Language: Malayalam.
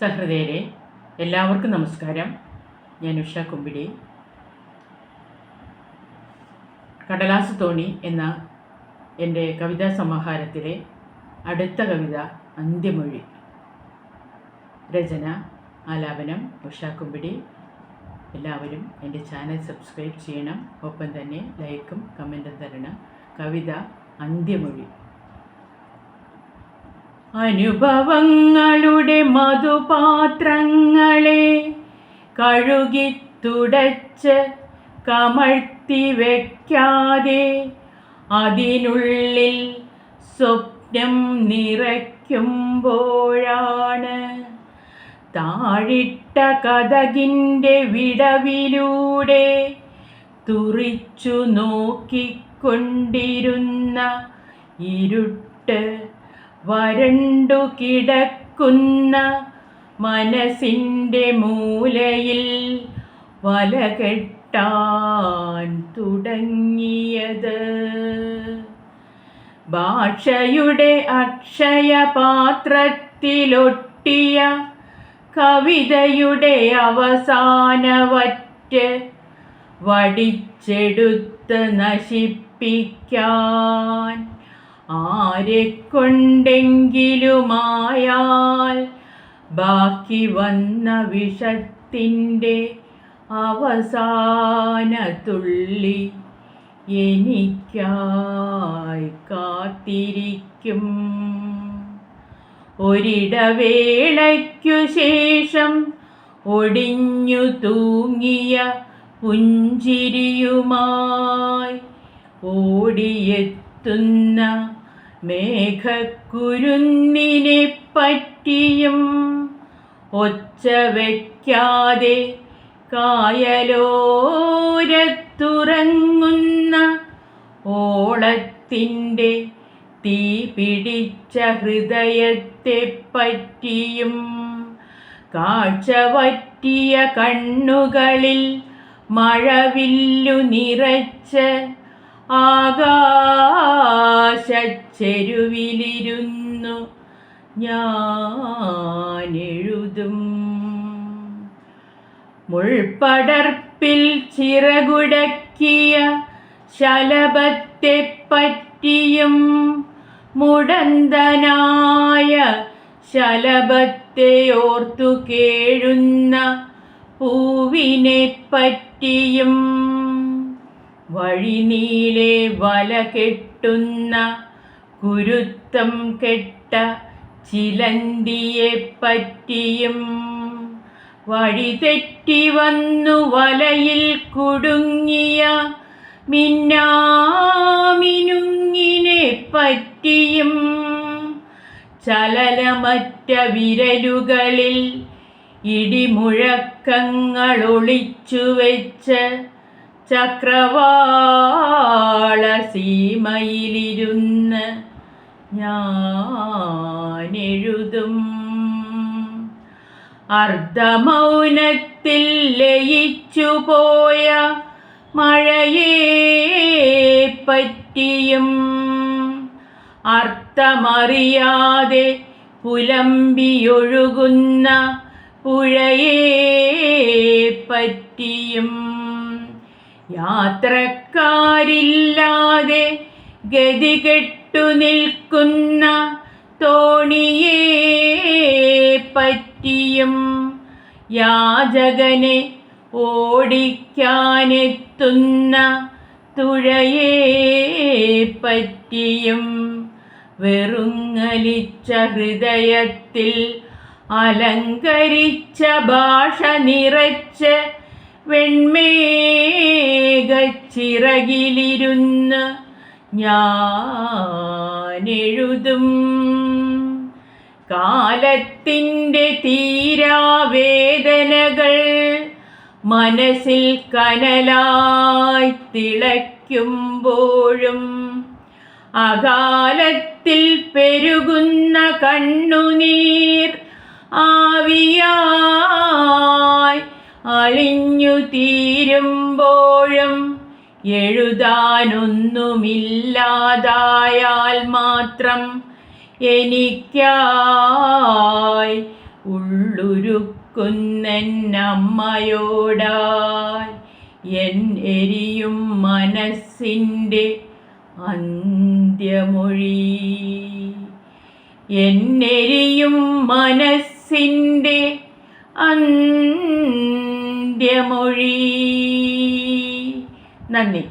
സഹൃദയരെ എല്ലാവർക്കും നമസ്കാരം. ഞാൻ ഉഷ കുമ്പിടി. കടലാസ് തോണി എന്ന എന്റെ കവിതാ സമാഹാരത്തിലെ അടുത്ത കവിത അന്ത്യമൊഴി. രചന ആലാപനം ഉഷ കുമ്പിടി. എല്ലാവരും എന്റെ ചാനൽ സബ്സ്ക്രൈബ് ചെയ്യണം. ഒപ്പം തന്നെ ലൈക്കും കമന്റും തരണം. കവിത അന്ത്യമൊഴി. അനുഭവങ്ങളുടെ മധുപാത്രങ്ങളെ കഴുകി തുടച്ച് കമഴ്ത്തി വയ്ക്കാതെ അതിനുള്ളിൽ സ്വപ്നം നിറയ്ക്കുമ്പോഴാണ് താഴിട്ട കഥകിന്റെ വിടവിലൂടെ തുറിച്ചു നോക്കിക്കൊണ്ടിരുന്ന ഇരുട്ട് വരണ്ടു കിടക്കുന്ന മനസ്സിന്റെ മൂലയിൽ വലകെട്ടാൻ തുടങ്ങിയത്. ഭാഷയുടെ അക്ഷയപാത്രത്തിലൊട്ടിയ കവിതയുടെ അവസാനവറ്റ് വടിച്ചെടുത്ത് നശിപ്പിക്കാൻ ആരെക്കൊണ്ടെങ്കിലുമായാൽ ബാക്കി വന്ന വിഷത്തിന്റെ അവസാന തുള്ളി എനിക്കായി കാത്തിരിക്കും. ഒരിടവേളയ്ക്കു ശേഷം ഒടിഞ്ഞു തൂങ്ങിയ പുഞ്ചിരിയുമായി ഓടിയെത്തുന്ന മേഘക്കുരുന്നിനെ പറ്റിയും ഒച്ച വയ്ക്കാതെ കായലോരത്തുറങ്ങുന്ന ഓളത്തിന്റെ തീ പിടിച്ച ഹൃദയത്തെ പറ്റിയും കാഴ്ച പറ്റിയ കണ്ണുകളിൽ മഴവില്ലു നിറച്ച് ആകാശച്ചെരുവിലിരുന്നു ഞാനെഴുതും. മുൾപടർപ്പിൽ ചിറകുടക്കിയ ശലഭത്തെ പറ്റിയും മുടന്തനായ ശലഭത്തെ ഓർത്തു കേഴുന്ന പൂവിനെ പറ്റിയും വഴിനീളെ വല കെട്ടുന്ന കുരുത്തം കെട്ട ചിലന്തിയെ പറ്റിയും വഴി തെറ്റി വന്നു വലയിൽ കുടുങ്ങിയ മിന്നാമിനുങ്ങിനെ പറ്റിയും ചലനമറ്റ വിരലുകളിൽ ഇടിമുഴക്കങ്ങൾ ഒളിച്ചു വെച്ച് ചക്രവാള സീമയിലിരുന്ന് ഞാനെഴുതും. അർദ്ധമൗനത്തിൽ ലയിച്ചുപോയ മഴയെ പറ്റിയും അർത്ഥമറിയാതെ പുലമ്പിയൊഴുകുന്ന പുഴയെ പറ്റിയും യാത്രക്കാരില്ലാതെ ഗതികെട്ടു നിൽക്കുന്ന തോണിയെ പറ്റിയും യാചകനെ ഓടിക്കാനെത്തുന്ന തുഴയെ പറ്റിയും വെറുങ്ങലിച്ച ഹൃദയത്തിൽ അലങ്കരിച്ച ഭാഷ നിറച്ച് വെൺമേഘച്ചിറകിലിരുന്ന് ഞാനെഴുതും. കാലത്തിന്റെ തീരാവേദനകൾ മനസ്സിൽ കനലായി തിളയ്ക്കുമ്പോഴും അകാലത്തിൽ പെരുകുന്ന കണ്ണുനീർ ആവിയാ തീരുമ്പോഴും എഴുതാനൊന്നുമില്ലാതായാൽ മാത്രം എനിക്കായി ഉള്ളു ഉള്ളുരുക്കുന്നമ്മയോടായി എൻ എരിയും മനസ്സിന്റെ അന്ത്യമൊഴി. എന്നെരിയും മനസ്സിന്റെ അന്ത്യമൊഴി നന്ദി.